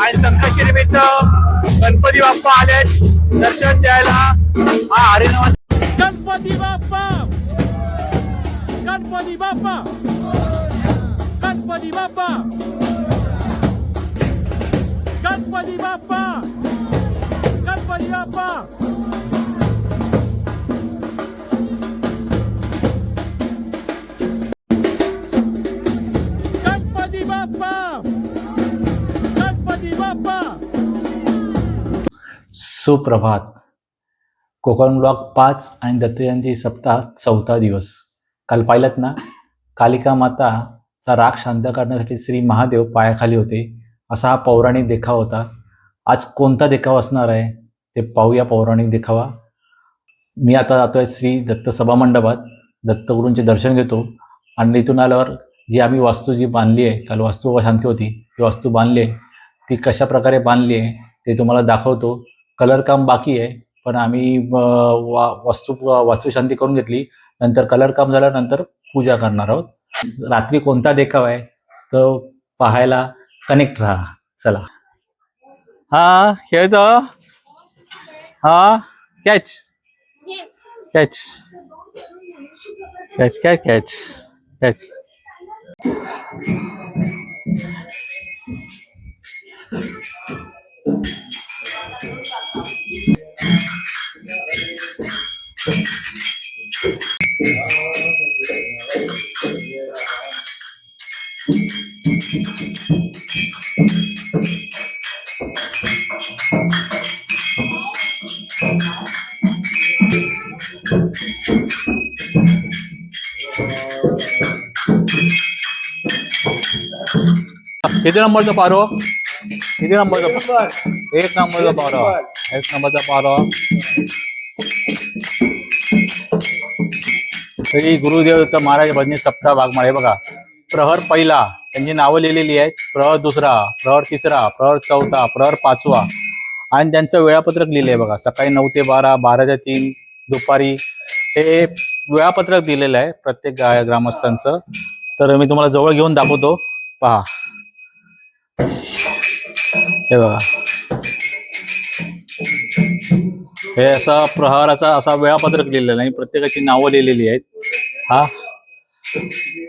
आणि संकष्टी निमित्त गणपती बाप्पा आले दर्शन द्यायला. हा हरिनामा गणपती बाप्पा! गणपती बाप्पा! गणपती बाप्पा! गणपती बाप्पा! गणपती बाप्पा! सुप्रभात. कोकण ब्लॉक पाच आणि दत्तजयंती सप्ताह चौथा दिवस. काल पाहिलं ना? कालिका माताचा राग शांत करण्यासाठी श्री महादेव पायाखाली होते. असा हा पौराणिक देखावा होता. आज कोणता देखावा असणार आहे? ते पाहूया पौराणिक देखावा. मी आता जातोय श्री दत्त सभा मंडपात. दत्तगुरूंचे दर्शन घेतो. आणि इथून आल्यावर जी आम्ही वास्तू जी बांधली आहे काल वास्तू शांती होती ती वास्तू बांधली आहे ती कशा प्रकारे बांधली आहे ते तुम्हाला दाखवतो. कलर काम बाकी आहे पण आम्ही वा वास्तू वास्तुशांती करून घेतली. नंतर कलर काम झाल्यानंतर पूजा करणार आहोत. रात्री कोणता देखावा आहे तो पाहायला कनेक्ट राहा. चला. हा खेळतो हा catch catch catch catch catch catch किती नंबरचा पारो? किती नंबरचा एक नंबरचा पारो. एक नंबरचा पारो. श्री गुरुदेव दत्त महाराज भजनी सप्ताह भागमाळे बघा. प्रहर पहिला त्यांची नावं लिहिलेली आहेत. प्रहर दुसरा प्रहर तिसरा प्रहर चौथा प्रहर पाचवा. आणि त्यांचं वेळापत्रक लिहिलं आहे बघा. सकाळी नऊ ते बारा बारा ते तीन दुपारी. हे वेळापत्रक दिलेलं आहे प्रत्येक ग्रामस्थांचं. तर मी तुम्हाला जवळ घेऊन दाखवतो. पहा. हे बघा. हे असा प्रहाराचा असा वेळापत्रक लिहिलेला आहे. प्रत्येकाची नावं लिहिलेली आहेत. हा.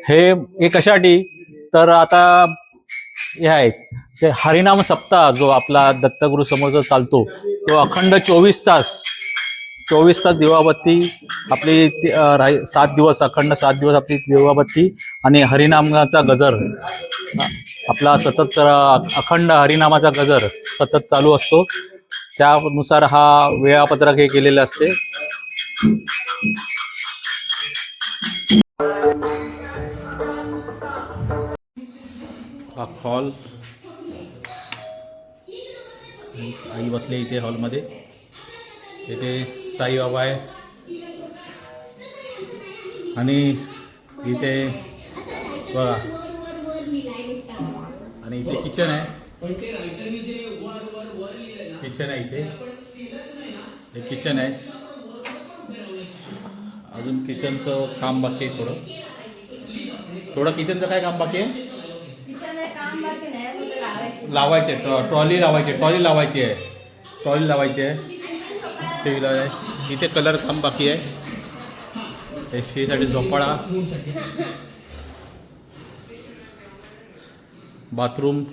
हे हे कशासाठी? तर आता हे आहेत. ते हरिनाम सप्ताह जो आपला दत्तगुरु समोरचा चालतो तो अखंड चोवीस तास चोवीस तास दिवाबत्ती आपली सात दिवस अखंड सात दिवस आपली दिवाबत्ती आणि हरिनामाचा गजर. आपला सतत अखंड हरिनामाचा गजर सतत चालू असतो. त्यानुसार हा वेळापत्रक हे केलेलं असते. हा हॉल आई बसले इथे हॉलमध्ये इथे साईबाबा आहे. आणि इथे बघा आणि इथे किचन आहे. किचन आहे इथे. हे किचन आहे. अजून किचनचं काम बाकी आहे थोडं. थोडं किचनचं काय काम बाकी आहे? लावायचे. ट्रॉ- ट्रॉली लावायची ट्रॉली लावायची आहे. ट्रॉली लावायची आहे. ते आहे. इथे कलर काम बाकी आहे. शेसाठी झोपाळा. बाथरूम.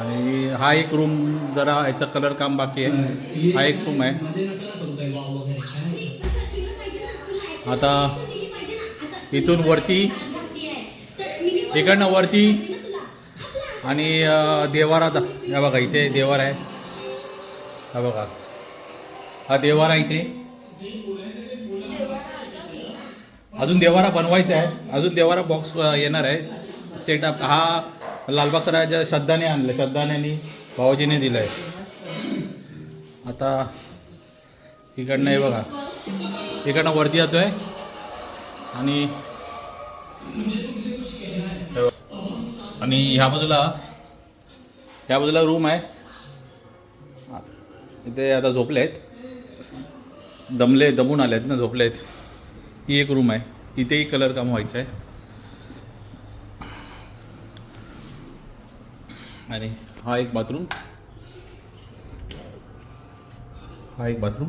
आणि हा एक रूम जरा याचा कलर काम बाकी आहे. हा एक रूम आहे. आता इथून वरती इकडनं वरती आणि देवारा दा- हे बघा इथे देवार आहे. हा बघा. हा देवारा इथे. अजून देवारा बनवायचा आहे. अजून देवारा बॉक्स येणार आहे. सेटअप हा लालबाग राजा श्रद्धाने आणलं श्रद्धाने भाऊजीने दिलं आहे आता इकडनं हे बघा. इकडनं वरती जातोय आणि आणि ह्या बाजूला ह्या बाजूला रूम आहे. इथे आता झोपले आहेत दमले दमून आले आहेत ना झोपले आहेत ही एक रूम आहे. इथेही कलर काम व्हायचं आहे आणि हा एक बाथरूम. हा एक बाथरूम.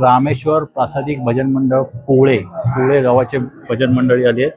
रामेश्वर प्रासादिक भजन मंडळ कोळे कोळे गावाचे भजन मंडळी आली आहेत.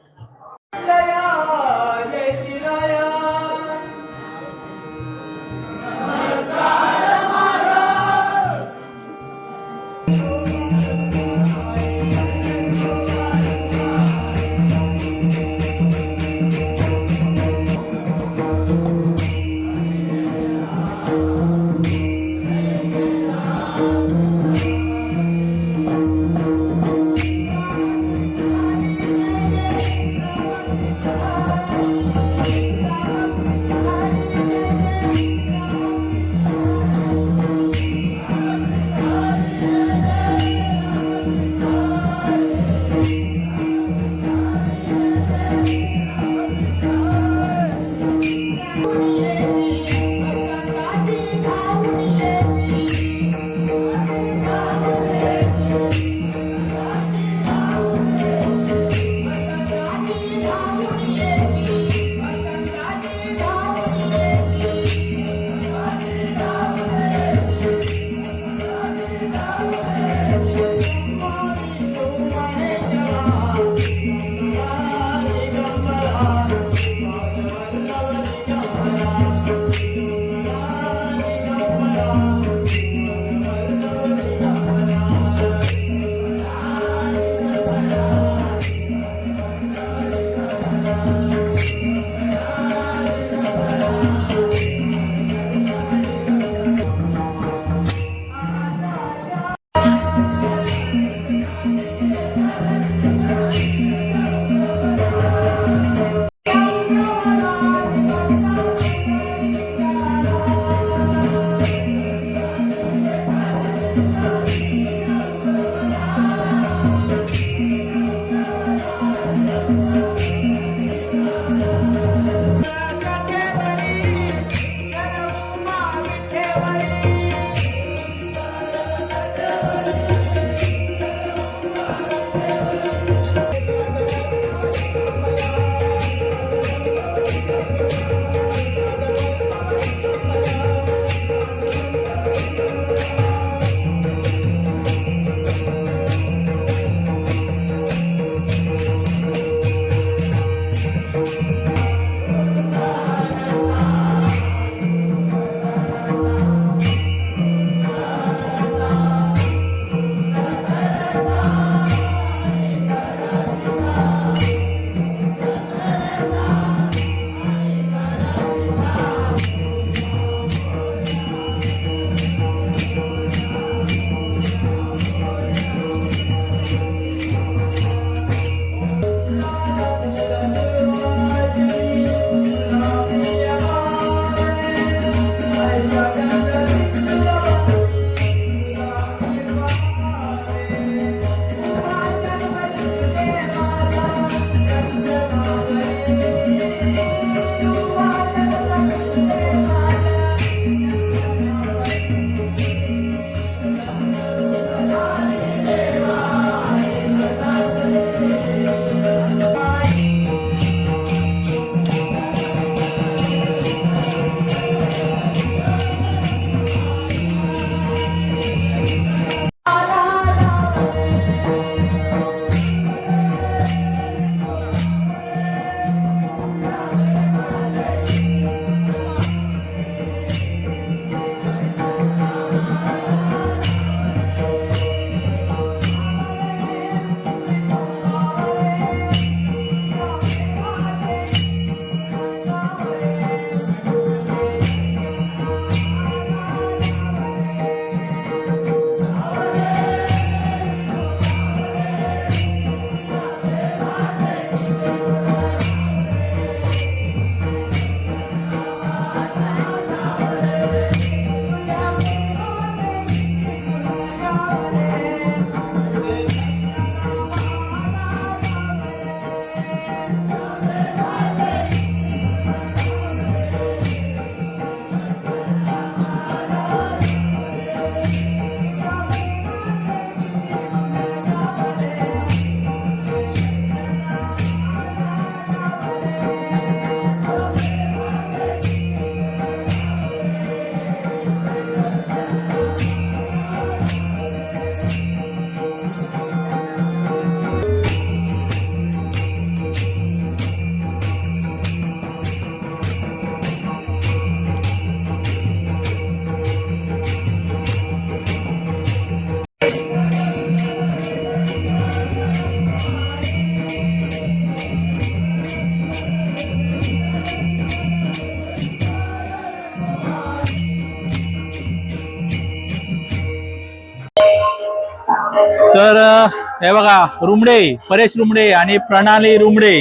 हे बघा रुमडे परेश रुमडे आणि प्रणाली रुमडे.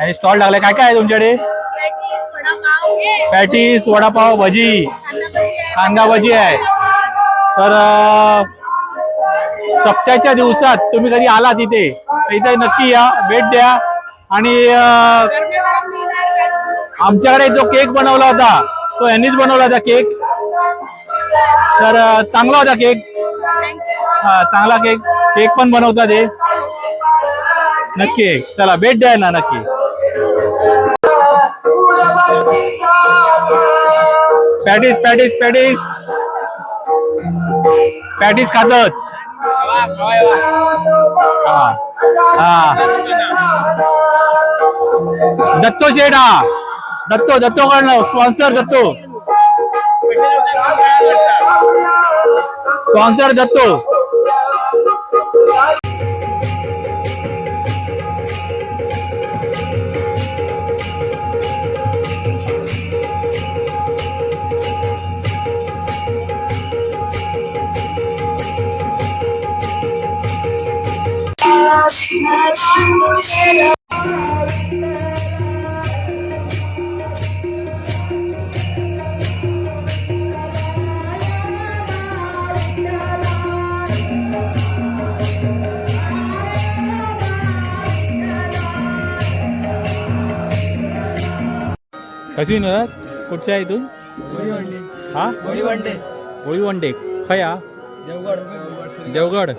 आणि स्टॉल लागलाय. काय काय आहे तुमच्याकडे? पॅटीस वडापाव भजी. कांदा भजी आहे. तर सप्त्याच्या दिवसात तुम्ही कधी आला तिथे इथे नक्की या भेट द्या. आणि आमच्याकडे जो केक बनवला होता तो यांनीच बनवला होता केक तर चांगला होता केक हा चांगला केक केक पण बनवतात हे. नक्की चला भेट द्या ना नक्की. Patties patties patties. पॅटीस खातात. हा. हा. दत्तो शेठ हा. दत्तो दत्तो कडनं स्पॉन्सर दत्तो. स्पॉन्सर दत्तो विठ्ठला कशी येणार कुठच्या आहे इथून हा? होळी वनडे खया? देवगड.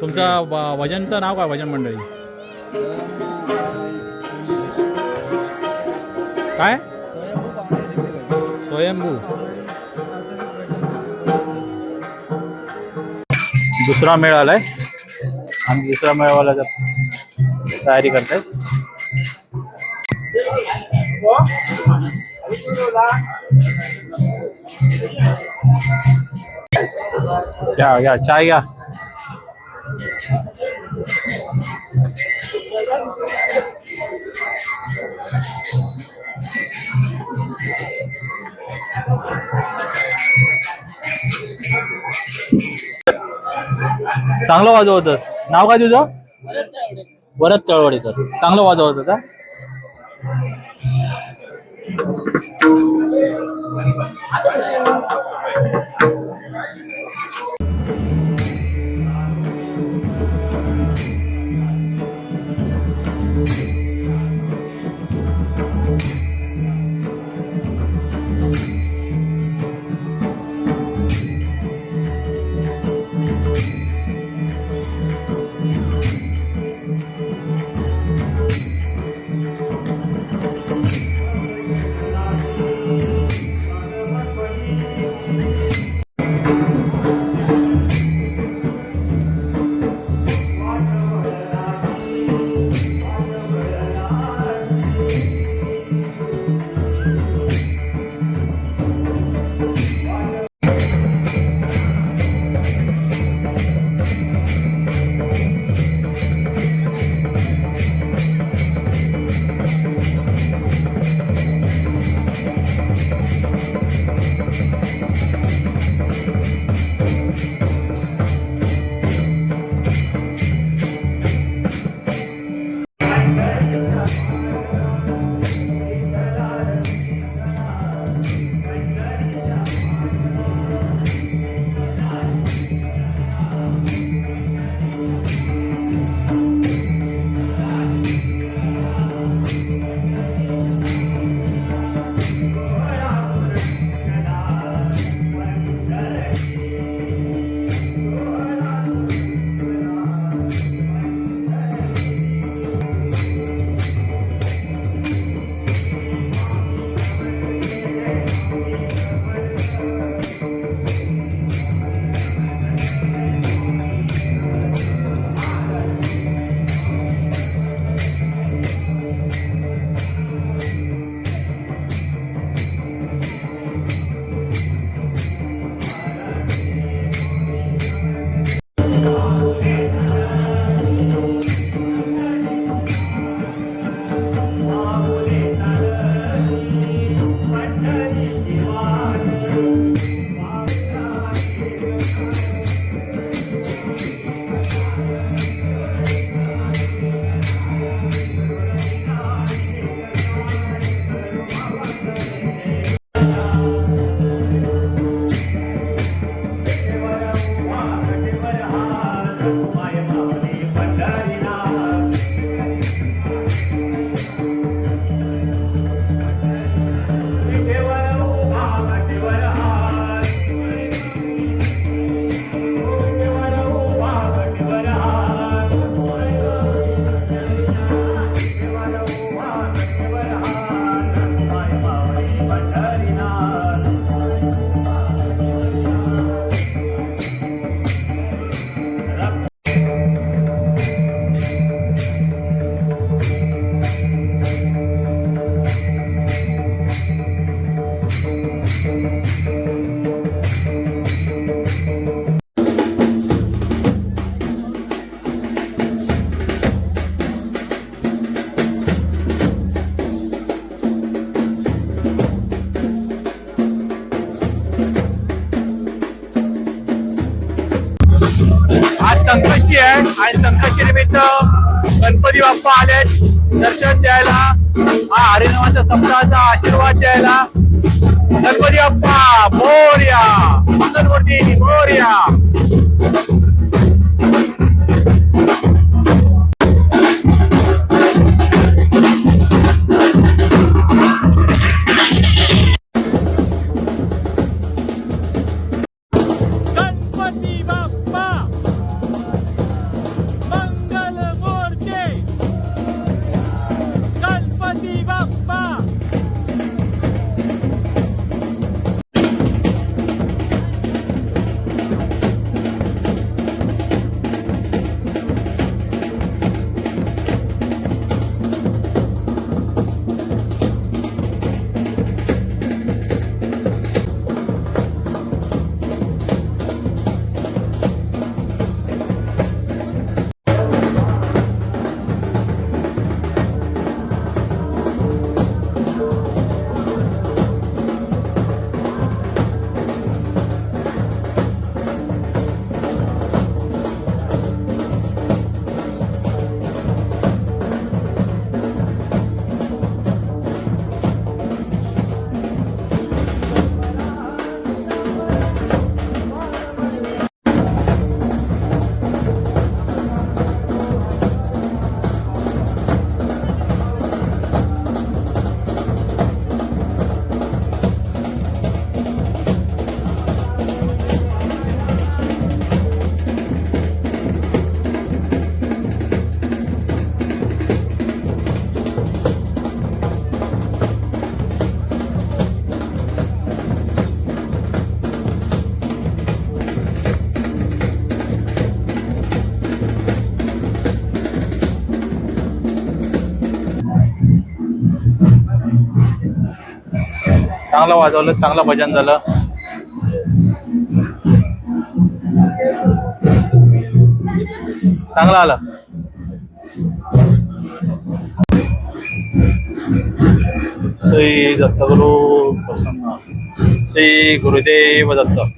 तुमचा ब- भजनचं नाव काय भजन मंडळी? काय? स्वयंभू. दुसरा मेळ आलाय. आणि दुसरा मेळावाला तयारी करतायत घ्या घ्या चाय घ्या चांगलं वाजवतस नाव काय तुझं? वरद तळवडेकर चांगलं वाजवत होता I don't know. निमित्त गणपती बाप्पा आलेत. दर्शन द्यायला हा हरिनामाच्या सप्ताहाचा आशीर्वाद द्यायला. गणपती बाप्पा मोर्या मोर्या. चांगलं वाजवलं चांगलं भजन झालं. चांगलं आलं. श्री दत्तगुरु प्रसन्न श्री गुरुदेव दत्त.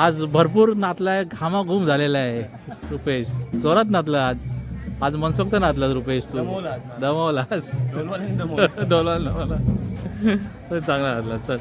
आज भरपूर नाचलाय घामाघूम झालेला आहे रुपेश. जोरात नाचला आज. आज मनसोक्त नाचलास रुपेश तू. दमवलास. डोलवा डोलवा चांगला नाचला चल.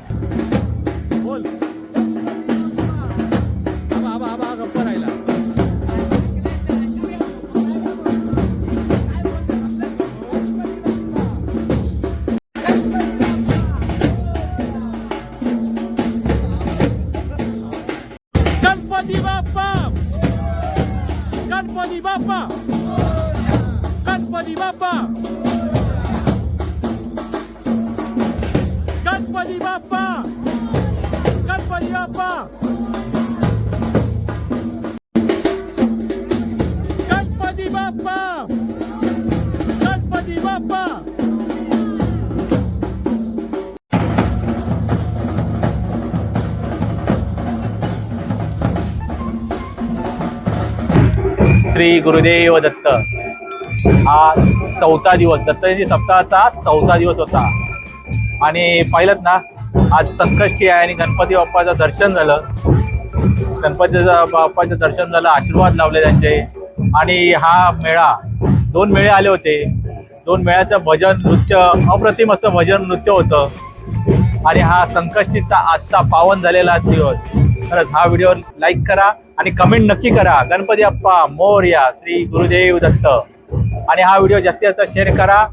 श्री गुरुदेव दत्त. हा चौथा दिवस दत्तजयंती सप्ताहाचा चौथा दिवस होता. आणि पाहिलं ना आज संकष्टी आहे आणि गणपती बाप्पाचं दर्शन झालं. गणपतीचं बाप्पाचं दर्शन झालं आशीर्वाद लावले त्यांचे. आणि हा मेळा दोन मेळे आले होते. दोन मेळ्याचं भजन नृत्य अप्रतिम असं भजन नृत्य होतं. आणि हा संकष्टीचा आजचा पावन झालेला दिवस. खरंच हा व्हिडिओ लाईक करा आणि कमेंट नक्की करा. गणपती अप्पा मोर्या श्री गुरुदेव दत्त. आणि हा व्हिडिओ जास्तीत जास्त शेअर करा.